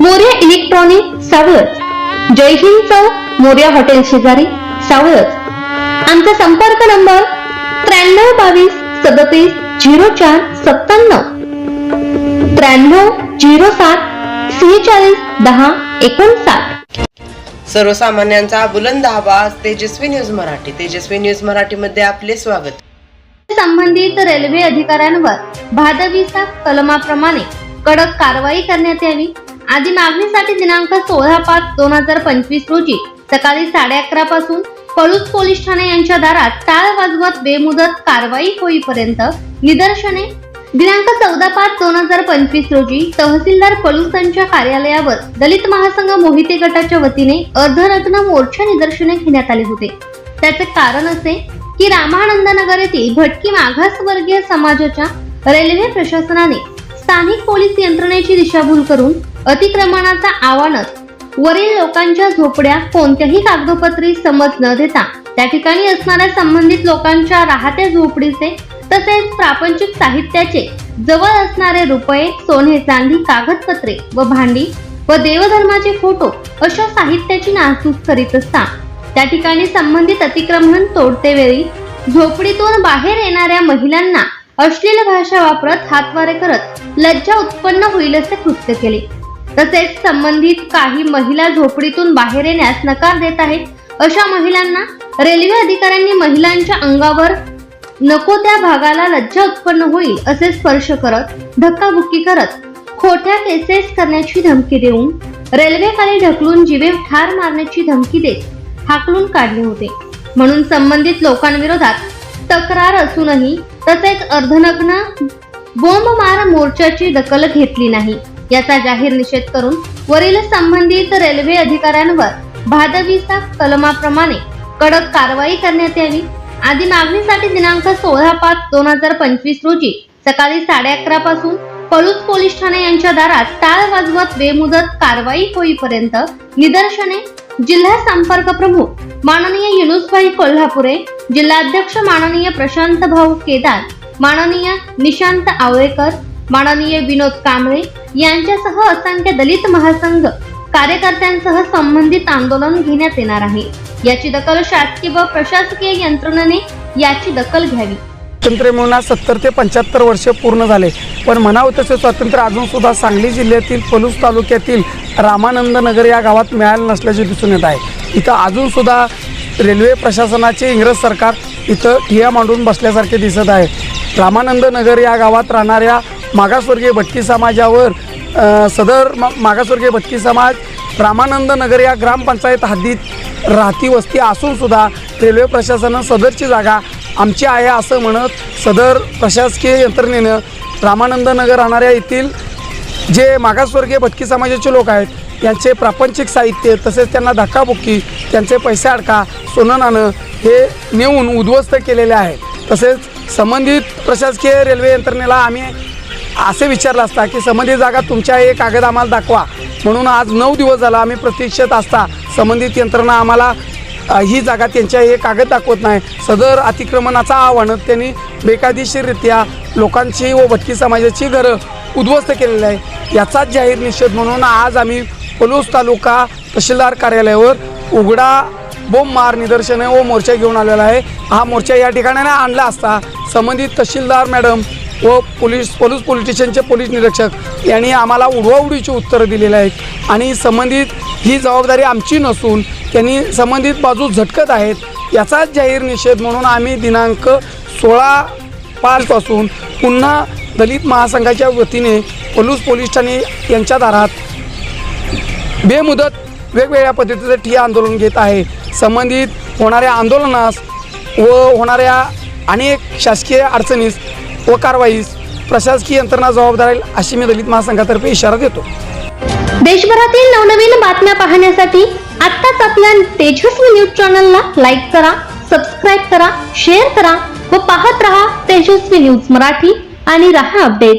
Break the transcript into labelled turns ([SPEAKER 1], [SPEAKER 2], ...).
[SPEAKER 1] Morya electronic सावळच जय हिंद चौक Morya hotel शेजारी सावळच आमचा संपर्क नंबर त्र्याण्णव बावीस सदतीस झिरो चार सत्त्याण्णव. त्र्याण्णव झिरो सात सेहेचाळीस दहा एकोणसाठ.
[SPEAKER 2] सर्वसामान्यांचा बुलंद आवाज तेजस्वी न्यूज मराठी. तेजस्वी न्यूज मराठीमध्ये आपले स्वागत.
[SPEAKER 1] संबंधित रेल्वे अधिकाऱ्यांवर भादवीचा कलमाप्रमाणे कडक कारवाई करण्यात यावी. आधी मागणीसाठी दिनांक सोळा पाच दोन हजार पंचवीस रोजी सकाळी साडे अकरा पासून पळूस पोलीस ठाणे यांच्या दारात टाळ वाजवत बेमुदत कारवाई होईपर्यंत निदर्शने. दिनांक चौदा पाच दोन हजार पंचवीस रोजी तहसीलदार पळूस यांच्या कार्यालयावर दलित महासंघ मोहिते गटाच्या वतीने अर्धरत्न मोर्चा निदर्शने घेण्यात आले होते. त्याचे कारण असे की रामानंदनगर येथील भटकी मागासवर्गीय समाजाच्या रेल्वे प्रशासनाने स्थानिक पोलीस यंत्रणेची दिशाभूल करून अतिक्रमणाचा आव्हानच वरील लोकांच्या झोपड्या कोणत्याही कागदोपत्री समज न देता त्या ठिकाणी असणाऱ्या संबंधित लोकांच्या राहत्या झोपडीचे तसेच प्रापंचिक साहित्याचे जवळ असणारे रुपये सोने चांदी कागदपत्रे व भांडी व देवधर्माचे फोटो अशा साहित्याची नासूस करीत असता. त्या ठिकाणी संबंधित अतिक्रमण तोडते वेळी झोपडीतून बाहेर येणाऱ्या महिलांना अश्लील भाषा वापरत हातवारे करत लज्जा उत्पन्न होईल असे कृत्य केले. तसेच संबंधित काही महिला झोपडीतून बाहेर येण्यास नकार देत आहेत. अशा महिलांना रेल्वे अधिकाऱ्यांनी महिलांच्या अंगावर नको त्या भागाला लज्जा उत्पन्न होईल असे स्पर्श करत धक्काबुक्की करत खोट्या केसेस करण्याची धमकी देऊन रेल्वेखाली ढकलून जीवे ठार मारण्याची धमकी देत हाकलून काढले होते. म्हणून संबंधित लोकांविरोधात तक्रार असूनही तसेच अर्धनग्न बोंबमार मोर्चाची दखल घेतली नाही. याचा जाहीर निषेध करून वरील संबंधित रेल्वे अधिकाऱ्यांवर भादवीचा कलमाप्रमाणे कडक कारवाई करण्यात यावी. आदी मागणीसाठी दिनांक सोळा पाच दोन हजार पंचवीस रोजी सकाळी साडे अकरा पासून पळूस पोलीस ठाणे यांच्या दारात टाळ वाजवत बेमुदत कारवाई होईपर्यंत निदर्शने जिल्हा संपर्क प्रमुख माननीय युनुसभाई कोल्हापुरे जिल्हाध्यक्ष माननीय प्रशांत भाऊ केदार माननीय निशांत आवळेकर माननीय विनोद कांबळे यांच्यासह असंख्य दलित महासंघ कार्यकर्त्यांसह संबंधित आंदोलन घेण्यात येणार आहे. याची दखल शासकीय व प्रशासकीय यंत्रणेने याची दखल घ्यावी.
[SPEAKER 3] स्वातंत्र्य मिळून सत्तर ते पंच्याहत्तर वर्ष पूर्ण झाले. पण म्हणावं तसे स्वातंत्र्य अजूनसुद्धा सांगली जिल्ह्यातील पलूस तालुक्यातील रामानंद नगर या गावात मिळालं नसल्याचे दिसून येत आहे. इथं अजूनसुद्धा रेल्वे प्रशासनाचे इंग्रज सरकार इथं ठिया मांडून बसल्यासारखे दिसत आहे. रामानंद नगर या गावात राहणाऱ्या मागासवर्गीय भटकी समाजावर सदर मा मागासवर्गीय भटकी समाज रामानंद नगर या ग्रामपंचायत हद्दीत राहती वस्ती असूनसुद्धा रेल्वे प्रशासनानं सदरची जागा आमची आहे असं म्हणत सदर प्रशासकीय यंत्रणेनं रामानंद नगर राहणाऱ्या येथील जे मागासवर्गीय भटकी समाजाचे लोक आहेत यांचे प्रापंचिक साहित्य तसेच त्यांना धक्काबुक्की त्यांचे पैसे अडका सोनं नाणं हे नेऊन उद्ध्वस्त केलेले आहे. तसेच संबंधित प्रशासकीय रेल्वे यंत्रणेला आम्ही असे विचारलं असता की संबंधित जागा तुमच्या हे कागद आम्हाला दाखवा. म्हणून आज नऊ दिवस झाला आम्ही प्रतीक्षेत असता. संबंधित यंत्रणा आम्हाला ही जागा त्यांच्या हे कागद दाखवत नाही. सदर अतिक्रमणाचा आव्हान त्यांनी बेकायदेशीररित्या लोकांची व भटकी समाजाची घरं उद्ध्वस्त केलेली आहे. याचाच जाहीर निषेध म्हणून आज आम्ही पलूस तालुका तहसीलदार कार्यालयावर उघडा बोंब मार निदर्शने व मोर्चा घेऊन आलेला आहे. हा मोर्चा या ठिकाणाने आणला असता. संबंधित तहसीलदार मॅडम व पोलीस पोलीस पोलीस स्टेशनचे पोलीस निरीक्षक यांनी आम्हाला उडवाउडीची उत्तरं दिलेली आहेत. आणि संबंधित ही जबाबदारी आमची नसून त्यांनी संबंधित बाजू झटकत आहेत याचाच जाहीर निषेध म्हणून आम्ही दिनांक सोळा पाचपासून पुन्हा दलित महासंघाच्या वतीने पलूस पोलीस ठाणे यांच्या दारात बेमुदत वेगवेगळ्या पद्धतीचं ठिय्या आंदोलन घेत आहे. संबंधित होणाऱ्या आंदोलनास व होणाऱ्या अनेक शासकीय अडचणीस व कारवाईस प्रशासकीय यंत्रणा जबाबदार राहील अशी मी दलित महासंघातर्फे इशारा देतो.
[SPEAKER 1] देशभरातील नवनवीन बातम्या पाहण्यासाठी आत्ताच आपल्या तेजस्वी न्यूज चॅनलला लाईक करा सबस्क्राईब करा शेअर करा व पाहत रहा तेजस्वी न्यूज मराठी आणि रहा अपडेट.